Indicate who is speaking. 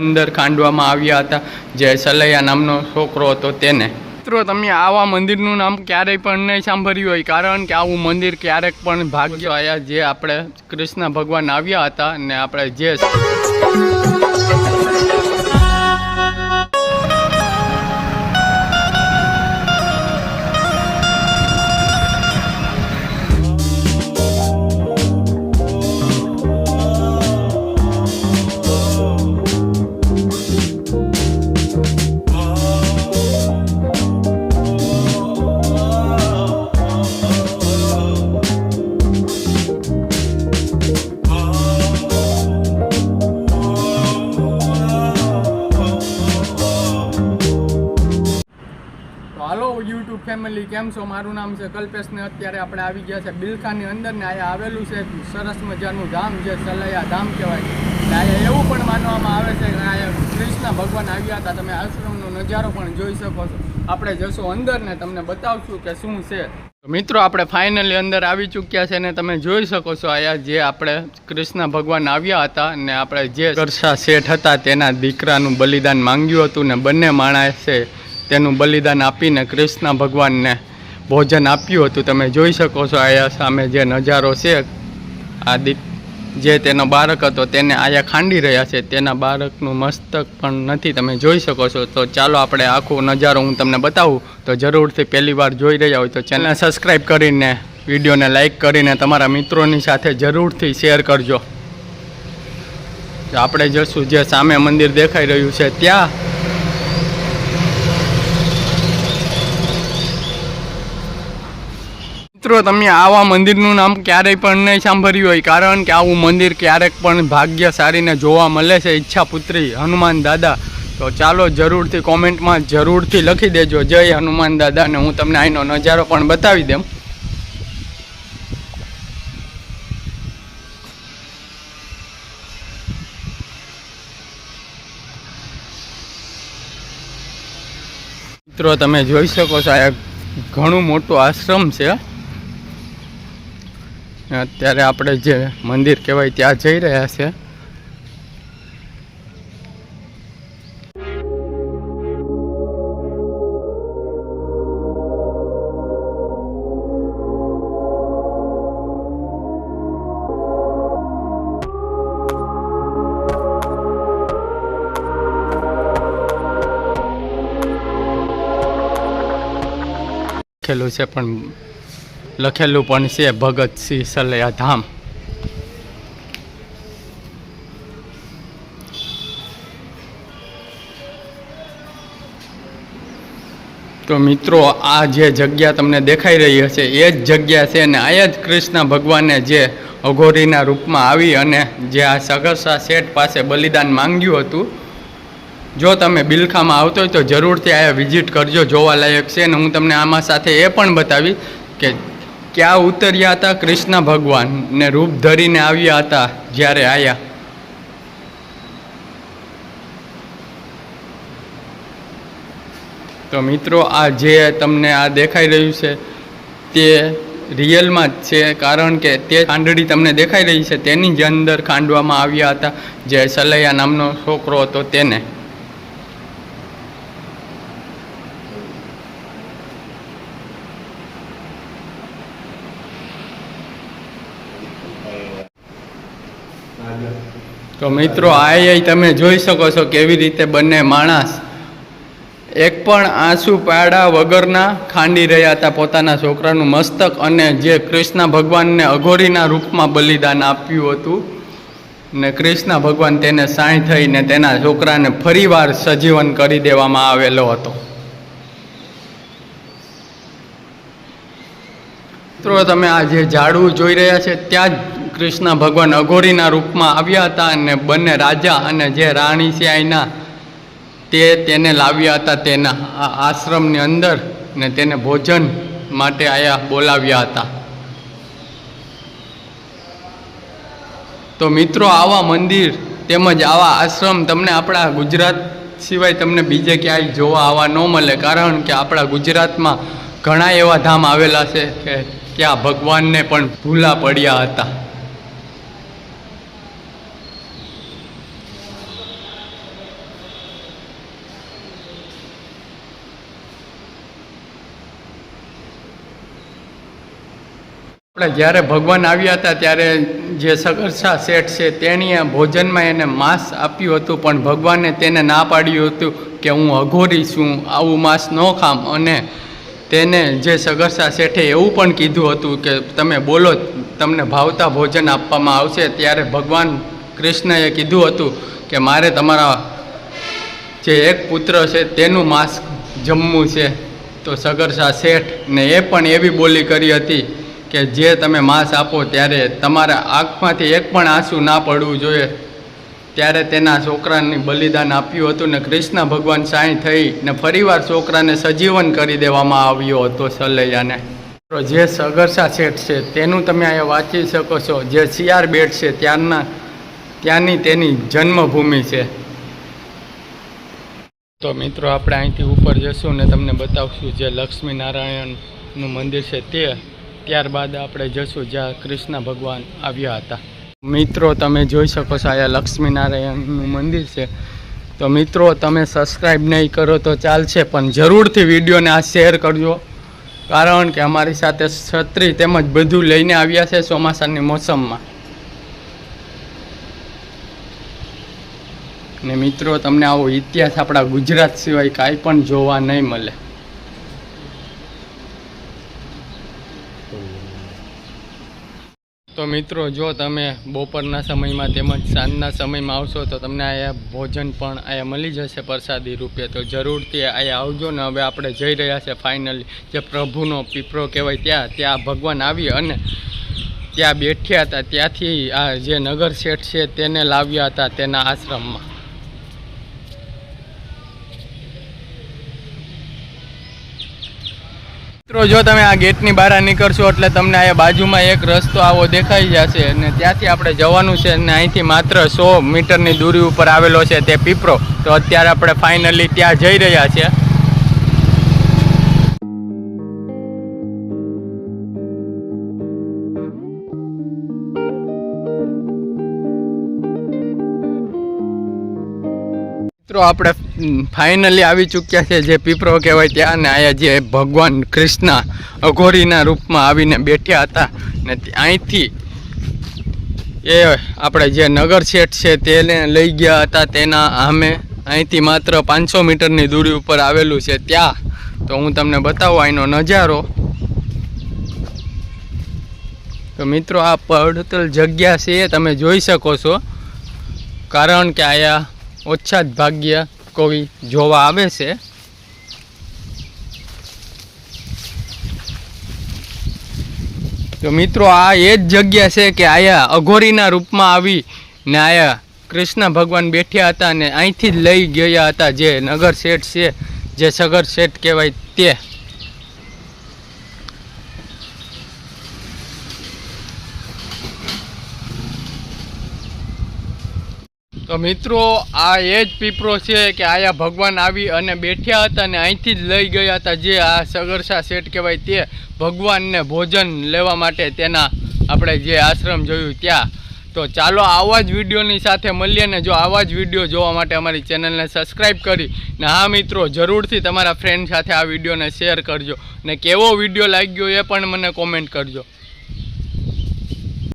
Speaker 1: અંદર ખાંડવામાં આવ્યા હતા. જે સલૈયા નામનો છોકરો હતો તેને. મિત્રો, તમે આવા મંદિરનું નામ ક્યારેય પણ નહીં સાંભળ્યું હોય, કારણ કે આવું મંદિર ક્યારેક પણ ભાગ્ય આવ્યા જે આપણે કૃષ્ણ ભગવાન આવ્યા હતા અને આપણે જે યુટ્યુબ ફેમિલી કેમ છો? મારું નામ છે કલ્પેશ ને અત્યારે આપણે આવી ગયા છે બિલખાની અંદર ને અહીંયા આવેલું છે સરસ મજાનું ધામ જે સલૈયા ધામ કહેવાય. અહીંયા એવું પણ માનવામાં આવે છે કે અહીંયા કૃષ્ણ ભગવાન આવ્યા હતા. તમે આશ્રમનો નજારો પણ જોઈ શકો છો. આપણે જશો અંદર ને તમને બતાવશું કે શું છે. મિત્રો, આપણે ફાઇનલી અંદર આવી ચૂક્યા છે ને તમે જોઈ શકો છો અહીંયા જે આપણે કૃષ્ણ ભગવાન આવ્યા હતા ને આપણે જે કરશા શેઠ હતા તેના દીકરાનું બલિદાન માંગ્યું હતું ને બંને માણસે તેનું બલિદાન આપીને કૃષ્ણ ભગવાનને ભોજન આપ્યું હતું. તમે જોઈ શકો છો આયા સામે જે નજારો છે. આ જે તેનો બાળક હતો તેને આયા ખાંડી રહ્યા છે. તેના બાળકનું મસ્તક પણ નથી. તમે જોઈ શકો છો. તો ચાલો આપણે આખો નજારો હું તમને બતાવું. તો જરૂરથી પહેલી વાર જોઈ રહ્યા હોય તો ચેનલ સબસ્ક્રાઈબ કરીને, વિડીયોને લાઈક કરીને તમારા મિત્રોની સાથે જરૂરથી શેર કરજો. આપણે જશું જે સામે મંદિર દેખાઈ રહ્યું છે. ત્યાં મિત્રો, તમે આવા મંદિરનું નામ ક્યારેય પણ નહીં સાંભળ્યું હોય, કારણ કે આવું મંદિર ક્યારેક પણ ભાગ્યશાળીને જોવા મળે છે. ઈચ્છાપુત્રી હનુમાન દાદા. તો ચાલો જરૂરથી કોમેન્ટમાં જરૂરથી લખી દેજો. જય હનુમાન દાદા ને હું તમને અહીંનો નજારો પણ બતાવી દઉં મિત્રો, તમે જોઈ શકો છો, આ ઘણું મોટું આશ્રમ છે. અત્યારે આપણે જે મંદિર કહેવાય ત્યાં જઈ રહ્યા છે. લખેલું છે પણ લખેલું પણ છે ભગતસિંહ સલૈયા ધામ તો મિત્રો, આ જે જગ્યા તમને દેખાઈ રહી હશે, એ જ જગ્યા છે અને આ જ કૃષ્ણ ભગવાને જે અઘોરીના રૂપમાં આવી અને જે આ સગરસા શેઠ પાસે બલિદાન માંગ્યું હતું. જો તમે બિલખામાં આવતો હોય તો જરૂરથી આયા વિઝિટ કરજો જોવાલાયક છે અને હું તમને આમાં સાથે એ પણ બતાવી કે ક્યાં ઉતર્યા હતા કૃષ્ણ ભગવાન ને રૂપ ધરીને આવ્યા હતા? જ્યારે આયા. તો મિત્રો, આ જે તમને આ દેખાઈ રહ્યું છે, તે રિયલમાં જ છે, કારણ કે તે ખાંડડી તમને દેખાઈ રહી છે. તેની જ અંદર ખાંડવામાં આવ્યા હતા, જે સલૈયા નામનો છોકરો હતો તેને. તો મિત્રો આઈ તમે જોઈ શકો છો કેવી રીતે બંને માણસ એક પણ આંસુ પાડા વગરના ખાંડી રહ્યા હતા પોતાના છોકરાનું મસ્તક અને જે કૃષ્ણ ભગવાનને અઘોરીના રૂપમાં બલિદાન આપ્યું હતું ને કૃષ્ણ ભગવાન તેને સાંઈ થઈને તેના છોકરાને ફરીવાર સજીવન કરી દેવામાં આવેલો હતો. મિત્રો, તમે આ જે ઝાડવું જોઈ રહ્યા છે, ત્યાં જ કૃષ્ણ ભગવાન અઘોરીના રૂપમાં આવ્યા હતા અને બંને રાજા અને જે રાણી છે અહીંના તે તેને લાવ્યા હતા, તેના આશ્રમની અંદર ને તેને ભોજન માટે આયા બોલાવ્યા હતા. તો મિત્રો, આવા મંદિર તેમજ આવા આશ્રમ તમને આપણા ગુજરાત સિવાય તમને બીજે ક્યાંય જોવા આવવા ન મળે, કારણ કે આપણા ગુજરાતમાં ઘણા એવા ધામ આવેલા છે કે ત્યાં ભગવાનને પણ ભૂલા પડ્યા હતા. આપણે જ્યારે ભગવાન આવ્યા હતા ત્યારે જે સગરસા શેઠ છે તેણીએ ભોજનમાં એને માંસ આપ્યું હતું, પણ ભગવાને તેને ના પાડ્યું હતું કે હું અઘોરી છું, આવું માંસ ન ખામ. અને તેને જે સગરસા શેઠે એવું પણ કીધું હતું કે તમે બોલો, તમને ભાવતા ભોજન આપવામાં આવશે, ત્યારે ભગવાન કૃષ્ણએ કીધું હતું કે મારે તમારા જે એક પુત્ર છે તેનું માંસ જમવું છે. તો સગરસા શેઠ ને એ પણ એવી બોલી કરી હતી કે જે તમે માંસ આપો ત્યારે તમારા આંખમાંથી એક પણ આંસુ ના પડવું જોઈએ. ત્યારે તેના છોકરાને બલિદાન આપ્યું હતું ને કૃષ્ણ ભગવાન સાંઈ થઈ ને ફરીવાર છોકરાને સજીવન કરી દેવામાં આવ્યો હતો સલૈયાને. જે સગરસા શેઠ છે, તેનું તમે અહીંયા વાંચી શકો છો. જે સિયાર બેટ છે ત્યારના ત્યાંની તેની જન્મભૂમિ છે. તો મિત્રો, આપણે અહીંથી ઉપર જશું ને તમને બતાવશું જે લક્ષ્મી નારાયણનું મંદિર છે તે. ત્યારબાદ આપણે જશું જ્યાં કૃષ્ણ ભગવાન આવ્યા હતા. મિત્રો, તમે જોઈ શકો છો અહીંયા લક્ષ્મીનારાયણનું મંદિર છે. તો મિત્રો, તમે સબસ્ક્રાઈબ નહીં કરો તો ચાલશે, પણ જરૂરથી વિડીયોને આ શેર કરજો. કારણ કે અમારી સાથે છત્રી તેમજ બધું લઈને આવ્યા છે ચોમાસાની મોસમમાં. ને મિત્રો, તમને આવો ઇતિહાસ આપણા ગુજરાત સિવાય કાંઈ પણ જોવા નહીં મળે. તો મિત્રો, જો તમે બપોરના સમયમાં તેમજ સાંજના સમયમાં આવશો, તો તમને અહીંયા ભોજન પણ અહીંયા મળી જશે પ્રસાદી રૂપે. તો જરૂરથી અહીંયા આવજો ને હવે આપણે જઈ રહ્યા છે ફાઇનલી જે પ્રભુનો પીપરો કહેવાય ત્યાં ત્યાં ભગવાન આવી અને ત્યાં બેઠ્યા હતા. ત્યાંથી આ જે નગર શેઠ છે તેને લાવ્યા હતા તેના આશ્રમમાં. મિત્રો, જો તમે આ ગેટની બહાર નીકળશો એટલે તમને અહીંયા બાજુમાં એક રસ્તો આવો દેખાઈ જશે અને ત્યાંથી આપણે જવાનું છે અને અહીંથી માત્ર સો મીટરની દૂરી ઉપર આવેલો છે તે પીપરો. તો અત્યારે આપણે ફાઇનલી ત્યાં જઈ રહ્યા છીએ. મિત્રો, આપણે ફાઇનલી આવી ચૂક્યા છે જે પીપરો કહેવાય ત્યાં ને આયા જે ભગવાન કૃષ્ણ અઘોરીના રૂપમાં આવીને બેઠ્યા હતા ને અહીંથી એ આપણે જે નગર શેઠ છે તેને લઈ ગયા હતા. તેના આમે અહીંથી માત્ર પાંચસો મીટરની દૂરી ઉપર આવેલું છે ત્યાં. તો હું તમને બતાવું અહીંનો નજારો. તો મિત્રો, આ પડતલ જગ્યા છે તમે જોઈ શકો છો. કારણ કે આયા ઓછા જ ભાગ્ય કોઈ જોવા આવે છે. તો મિત્રો, આ એ જ જગ્યા છે કે આયા અઘોરીના રૂપમાં આવી ને આયા કૃષ્ણ ભગવાન બેઠ્યા હતા અને અહીંથી જ લઈ ગયા હતા જે નગર શેઠ છે, જે સગર શેઠ કહેવાય તે. તો મિત્રો, આ એ જ પીપરો છે કે આયા ભગવાન આવી અને બેઠ્યા હતા અને અહીંથી જ લઈ ગયા હતા જે આ સગરસા શેઠ કહેવાય તે ભગવાનને ભોજન લેવા માટે તેના આપણે જે આશ્રમ જોયું ત્યાં. તો ચાલો આવા જ વિડીયોની સાથે મળીએ ને જો આવા જ વીડિયો જોવા માટે અમારી ચેનલને સબસ્ક્રાઈબ કરી ને હા મિત્રો, જરૂરથી તમારા ફ્રેન્ડ સાથે આ વિડીયોને શેર કરજો ને કેવો વીડિયો લાગ્યો એ પણ મને કોમેન્ટ કરજો.